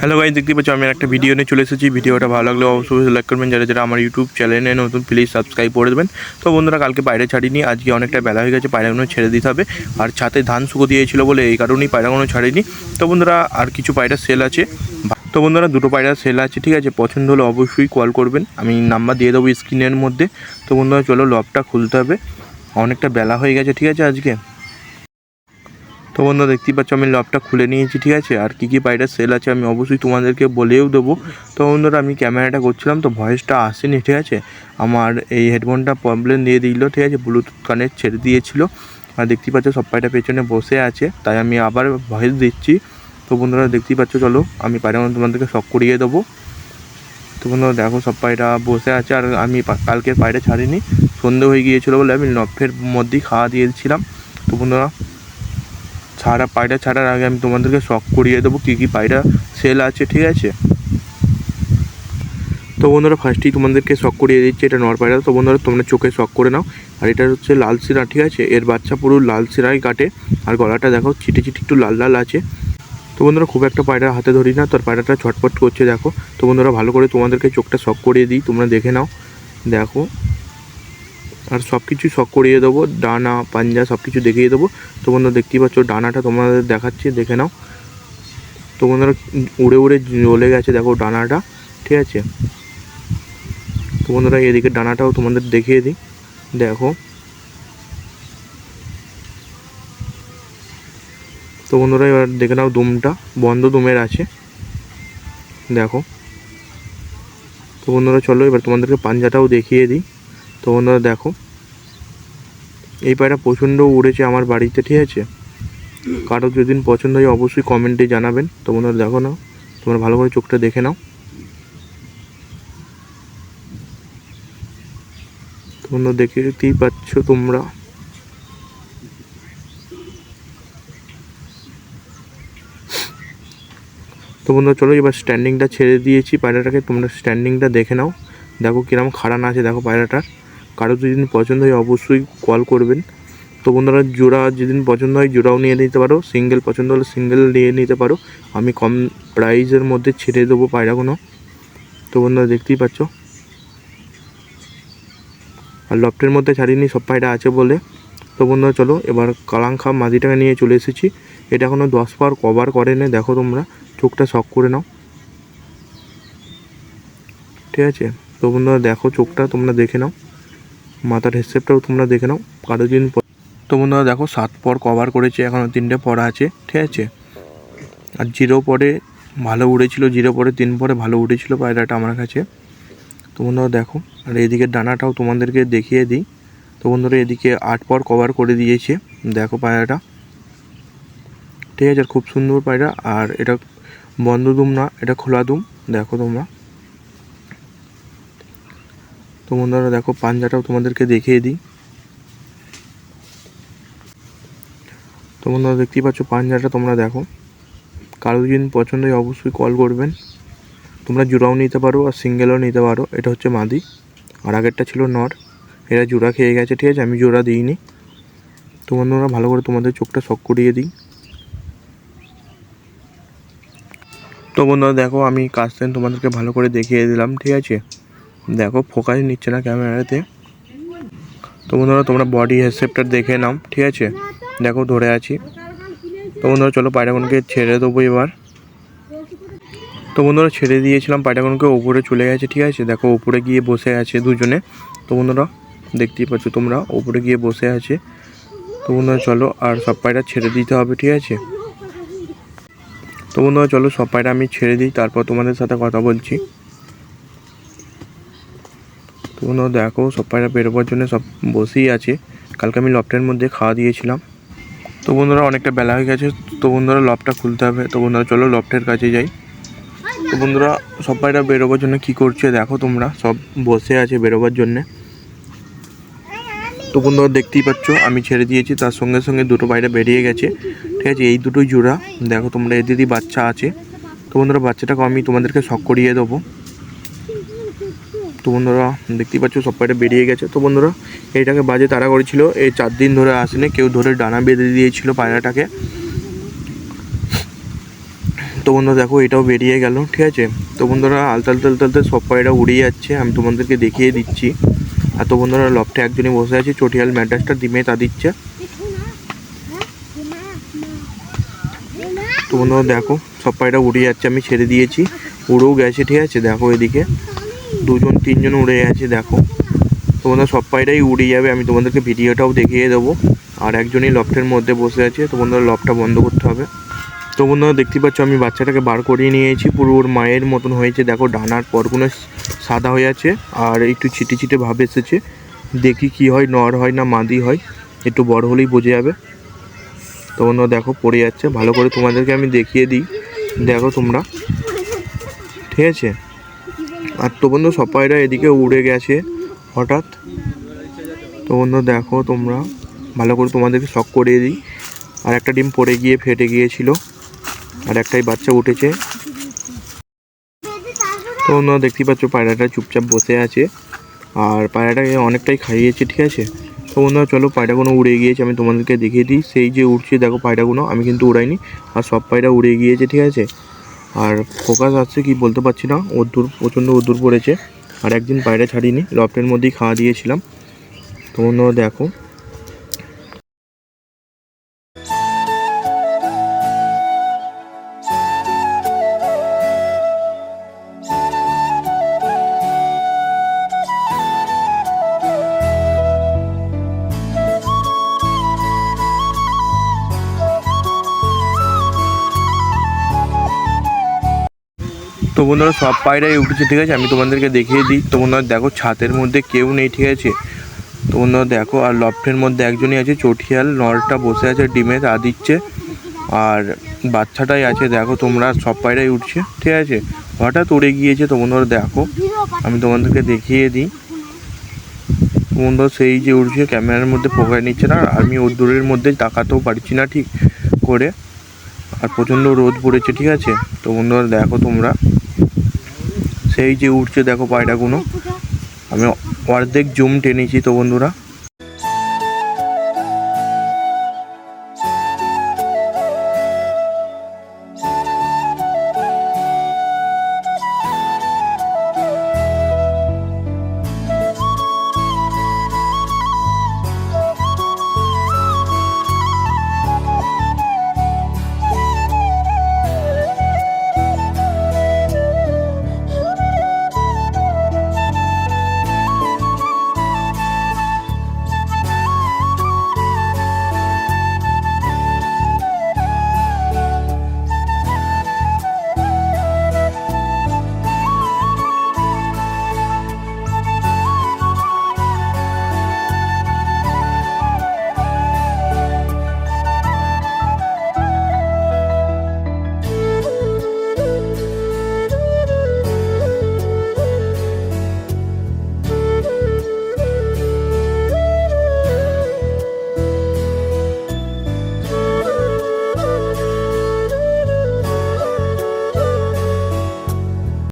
Hello ভাই দেখতে পাচ্ছ, আমি একটা ভিডিও নিয়ে চলে এসেছি। ভিডিওটা ভালো লাগলে অবশ্যই লাইক করবেন। যারা যারা আমার ইউটিউব চ্যানেলে নতুন প্লিজ সাবস্ক্রাইব করে দেবেন। তো বন্ধুরা, কালকে বাইরে ছাড়িনি, আজকে অনেকটা বেলা হয়ে গেছে, পায়রাগুলো ছেড়ে দিতে হবে। আর ছাতে ধান শুকো দিয়েছিল বলে এই কারণেই পায়রাগুলো ছাড়িনি। তো বন্ধুরা, আর কিছু পায়রা সেল আছে। তো বন্ধুরা, দুটো পায়রা সেল আছে, ঠিক আছে? পছন্দ হলে অবশ্যই কল করবেন। আমি নাম্বার দিয়ে দেবো স্ক্রিনের মধ্যে। তো বন্ধুরা, চলো লবটা খুলতে হবে। অনেকটা বেলা হয়ে গেছে, ঠিক আছে আজকে? তো বন্ধু দেখতেই পাচ্ছ, আমি লবটা খুলে নিয়েছি, ঠিক আছে? আর কী কী পায়রা সেল আছে আমি অবশ্যই তোমাদেরকে বলেও দেবো। তো বন্ধুরা আমি ক্যামেরাটা করছিলাম, তো ভয়েসটা আসেনি, ঠিক আছে? আমার এই হেডফোনটা প্রবলেম দিয়ে দিল, ঠিক আছে? ব্লুটুথ কানেক্ট ছেড়ে দিয়েছিল। আর দেখতেই পাচ্ছ, সব পায়রা পেছনে বসে আছে। তাই আমি আবার ভয়েস দিচ্ছি। তো বন্ধুরা দেখতেই পাচ্ছ, চলো আমি পায়রা তোমাদেরকে শখ করিয়ে দেবো। তো বন্ধুরা দেখো, সব পায়রা বসে আছে। আর আমি কালকের পায়রা ছাড়িনি। সন্ধে হয়ে গিয়েছিল বলে আমি নফের মধ্যেই খাওয়া দিয়েছিলাম। তো বন্ধুরা ছাড়া, পায়রা ছাড়ার আগে আমি তোমাদেরকে শখ করিয়ে দেবো কী কী পায়রা সেল আছে, ঠিক আছে? তো বন্ধুরা ফার্স্টেই তোমাদেরকে শখ করিয়ে দিচ্ছি, এটা নর পায়রা। তো বন্ধুরা, তোমরা চোখে শখ করে নাও। আর এটা হচ্ছে লাল সিরা, ঠিক আছে? এর বাচ্চা পুরো লাল সিরাই কাটে। আর গলাটা দেখো চিটে চিটে একটু লাল লাল আছে। তো বন্ধুরা, খুব একটা পায়রা হাতে ধরি না তোর পায়রাটা ছটপট করছে, দেখো। তো বন্ধুরা, ভালো করে তোমাদেরকে চোখটা শখ করিয়ে দিই, তোমরা দেখে নাও। দেখো। আর সব কিছু শখ করিয়ে দেবো। ডানা, পাঞ্জা সব কিছু দেখিয়ে দেবো। তো বন্ধুরা দেখতেই পাচ্ছ, ডানাটা তোমাদের দেখাচ্ছি, দেখে নাও। তো বন্ধুরা উড়ে উড়ে জ্বলে গেছে, দেখো ডানাটা, ঠিক আছে? তো বন্ধুরা এদিকে ডানাটাও তোমাদের দেখিয়ে দিই, দেখো। তো বন্ধুরা এবার দেখে নাও দুমটা, বন্ধ দুমের আছে, দেখো। তো বন্ধুরা চলো এবার তোমাদেরকে পাঞ্জাটাও দেখিয়ে দিই। তো বন্ধুরা দেখো, এই পায়রা প্রচণ্ড উড়েছে আমার বাড়িতে, ঠিক আছে? কারও যদি পছন্দ হয় অবশ্যই কমেন্টে জানাবেন। তো বন্ধুরা দেখো না তোমরা ভালো করে চোখটা দেখে নাও। তো বন্ধুরা দেখতেই পাচ্ছ তোমরা। তো বন্ধুরা চলো এবার স্ট্যান্ডিংটা ছেড়ে দিয়েছি পায়রাটাকে, তোমরা স্ট্যান্ডিংটা দেখে নাও। দেখো কিরম খাড়ান আছে, দেখো পায়রাটার। কারও যেদিন পছন্দ হয় অবশ্যই কল করবেন। তো বন্ধুরা, জোড়া যেদিন পছন্দ হয় জোড়াও নিয়ে নিতে পারো। সিঙ্গেল পছন্দ হলে সিঙ্গেল নিয়ে নিতে পারো। আমি কম প্রাইসের মধ্যে ছেড়ে দেবো পায়রাগুলো তো বন্ধুরা, দেখতেই পাচ্ছ। আর লফটের মধ্যে ছাড়িনি, সব পায়রা আছে বলে। তো বন্ধুরা, চলো এবার কালাংখা মাদিটাকে নিয়ে চলে এসেছি। এটা এখনও দশ পার কভার করেনি, দেখো তোমরা। চোখটা শখ করে নাও। ঠিক আছে? তো বন্ধুরা, দেখো চোখটা, তোমরা দেখে নাও। মাথার হেডসেপটাও তোমরা দেখে নাও কারও দিন তো বন্ধুরা দেখো, সাত পর কভার করেছে এখনও তিনটে পড়া আছে, ঠিক আছে? আর জিরো পরে ভালো উড়েছিল, জিরো পরে তিন পরে ভালো উঠেছিল পায়রাটা আমার কাছে। তো বন্ধুরা দেখো, আর এদিকে ডানাটাও তোমাদেরকে দেখিয়ে দিই। তো বন্ধুরা এদিকে আট পর কভার করে দিয়েছে, দেখো পায়রাটা। ঠিক আছে খুব সুন্দর পায়রা, আর এটা বন্ধ দুম না, এটা খোলা দুম দেখো তোমরা। তো বন্ধুরা, দেখো পাঞ্জাটাও তোমাদেরকে দেখিয়ে দিই। তো বন্ধুরা, দেখতেই পাচ্ছ পাঞ্জাটা তোমরা দেখো। কারও যদি পছন্দ হয় অবশ্যই কল করবেন। তোমরা জোড়াও নিতে পারো আর সিঙ্গেলও নিতে পারো। এটা হচ্ছে মাদি। আর আগেরটা ছিল নর। এরা জোড়া খেয়ে গেছে, ঠিক আছে? আমি জোড়া দিইনি। তো বন্ধুরা, ভালো করে তোমাদের চোখটা শখ করিয়ে দিই। তো বন্ধুরা, দেখো আমি কাজ তোমাদেরকে ভালো করে দেখিয়ে দিলাম, ঠিক আছে? দেখো ফোকাস নিচ্ছে না ক্যামেরাতে তো বন্ধুরা, তোমরা বডি হেডসেপটা দেখে নাও, ঠিক আছে? দেখো, ধরে আছি। তো বন্ধুরা, চলো পায়রাগুনকে ছেড়ে দেবো এবার। তো বন্ধুরা, ছেড়ে দিয়েছিলাম পায়রাগুনকে ওপরে চলে গেছে, ঠিক আছে? দেখো ওপরে গিয়ে বসে আছে দুজনে। তো বন্ধুরা, দেখতেই পাচ্ছ তোমরা ওপরে গিয়ে বসে আছে। তো বন্ধুরা, চলো, আর সব পায়রা ছেড়ে দিতে হবে, ঠিক আছে? তো বন্ধুরা, চলো, সব পায়রা আমি ছেড়ে দিই, তারপর তোমাদের সাথে কথা বলছি। বন্ধুরা দেখো, সব পায়রা বেরোবার জন্য সব বসেই আছে। কালকে আমি লফটের মধ্যে খাওয়া দিয়েছিলাম। তো বন্ধুরা, অনেকটা বেলা হয়ে গেছে। তো বন্ধুরা লফটা খুলতে হবে। তো বন্ধুরা, চলো লফটের কাছে যাই। তো বন্ধুরা, সব পায়রা বেরোবার জন্য কী করছে দেখো তোমরা। সব বসে আছে বেরোবার জন্যে। তো বন্ধুরা, দেখতেই পাচ্ছ, আমি ছেড়ে দিয়েছি। তার সঙ্গে সঙ্গে দুটো পায়রা বেরিয়ে গেছে। ঠিক আছে, এই দুটোই জোড়া। দেখো তোমরা এদেরই বাচ্চা আছে। তো বন্ধুরা, বাচ্চাটাকে আমি তোমাদেরকে শখ করিয়ে দেবো। তো বন্ধুরা, দেখতেই পাচ্ছ, সব পায়রা বেরিয়ে গেছে। তো বন্ধুরা, এইটাকে বাজে তাড়া করেছিল। এই চার দিন ধরে আসেনি, কেউ ধরে ডানা বেঁধে দিয়েছিল পায়রাটাকে। তো বন্ধুরা, দেখো, এটাও বেরিয়ে গেল, ঠিক আছে? তো বন্ধুরা আলতে আলতে আলতে আলতে সব পায়রা উড়ে যাচ্ছে, আমি তোমাদেরকে দেখিয়ে দিচ্ছি। আর তো বন্ধুরা, লফটে একজনই বসে আছে, চটিয়াল ম্যাড্রাসটা ডিমে তা দিচ্ছে। তো বন্ধুরা, দেখো, সব পায়রা উড়ে যাচ্ছে, আমি ছেড়ে দিয়েছি। উড়েও গেছে, ঠিক আছে? দেখো এদিকে। দুজন, তিনজন উড়ে গেছে, দেখো। তো বন্ধুরা সব পায়রাই উড়ে যাবে, আমি তোমাদেরকে ভিডিওটাও দেখিয়ে দেবো। আর একজনই লফটের মধ্যে বসে আছে, তো বন্ধুরা লফটটা বন্ধ করতে হবে। তো বন্ধুরা দেখতে পাচ্ছ, আমি বাচ্চাটাকে বার করিয়ে নিয়েছি, পুরো ওর মায়ের মতন হয়েছে। দেখো, ডানার পরগুলো সাদা হয়ে আছে, আর একটু ছিটে ছিটে ভাব এসেছে। দেখি কি হয়, নর হয় না মাদি হয়, একটু বড় হলেই বোঝা যাবে। তো বন্ধুরা দেখো, পড়ে যাচ্ছে। ভালো করে তোমাদেরকে আমি দেখিয়ে দিই। দেখো তোমরা। ঠিক আছে? আর তো বন্ধু সবাইরা এদিকে উড়ে গেছে, হঠাৎ। তো বন্ধু, দেখো তোমরা, ভালো করে তোমাদেরকে শখ করিয়ে দিই। আর একটা ডিম পড়ে গিয়ে ফেটে গিয়েছিল, আর একটাই বাচ্চা উঠেছে। তো বন্ধুরা, দেখতেই পাচ্ছ, পায়রাটা চুপচাপ বসে আছে, আর পায়রাটাকে অনেকটাই খাইয়েছে, ঠিক আছে? তো বন্ধুরা, চলো পায়রাগুলো উড়ে গিয়েছে, আমি তোমাদেরকে দেখিয়ে দিই। সেই যে উঠছে দেখো পায়রাগুলো, আমি কিন্তু উড়াইনি, আর সব পায়রা উড়ে গিয়েছে, ঠিক আছে? আর ফোকাস আসছে কি বলতে পারছি না। অদ্দুর প্রচণ্ড দূর পড়েছে। আর একদিন বাইরে ছাড়িনি লফটের মধ্যেই খাওয়া দিয়েছিলাম। তোমরা দেখো। তো বন্ধুরা সব পায়রাই উঠেছে, ঠিক আছে? আমি তোমাদেরকে দেখিয়ে দিই। তো বন্ধুরা দেখো ছাতের মধ্যে কেউ নেই, ঠিক আছে? তো বন্ধুরা দেখো, আর লফটের মধ্যে একজনই আছে, চটিয়াল। নরটা বসে আছে, ডিমে তা দিচ্ছে। আর বাচ্চাটাই আছে, দেখো, তোমরা সব পায়রাই উঠছে, ঠিক আছে? হঠাৎ উড়ে গিয়েছে, তো বন্ধুরা দেখো, আমি তোমাদেরকে দেখিয়ে দিই। বন্ধুরা সেই যে উঠছে ক্যামেরার মধ্যে ফোকাস নিচ্ছে না আমি ওর দূরের মধ্যে তাকাতেও পারছি না, ঠিক করে। আর প্রচণ্ড রোদ পড়েছে, ঠিক আছে? তো বন্ধুরা দেখো তোমরা। সেই যে উঠছে দেখো পায়রাগুলো। আমি অর্ধেক জুম টেনেছি তো বন্ধুরা।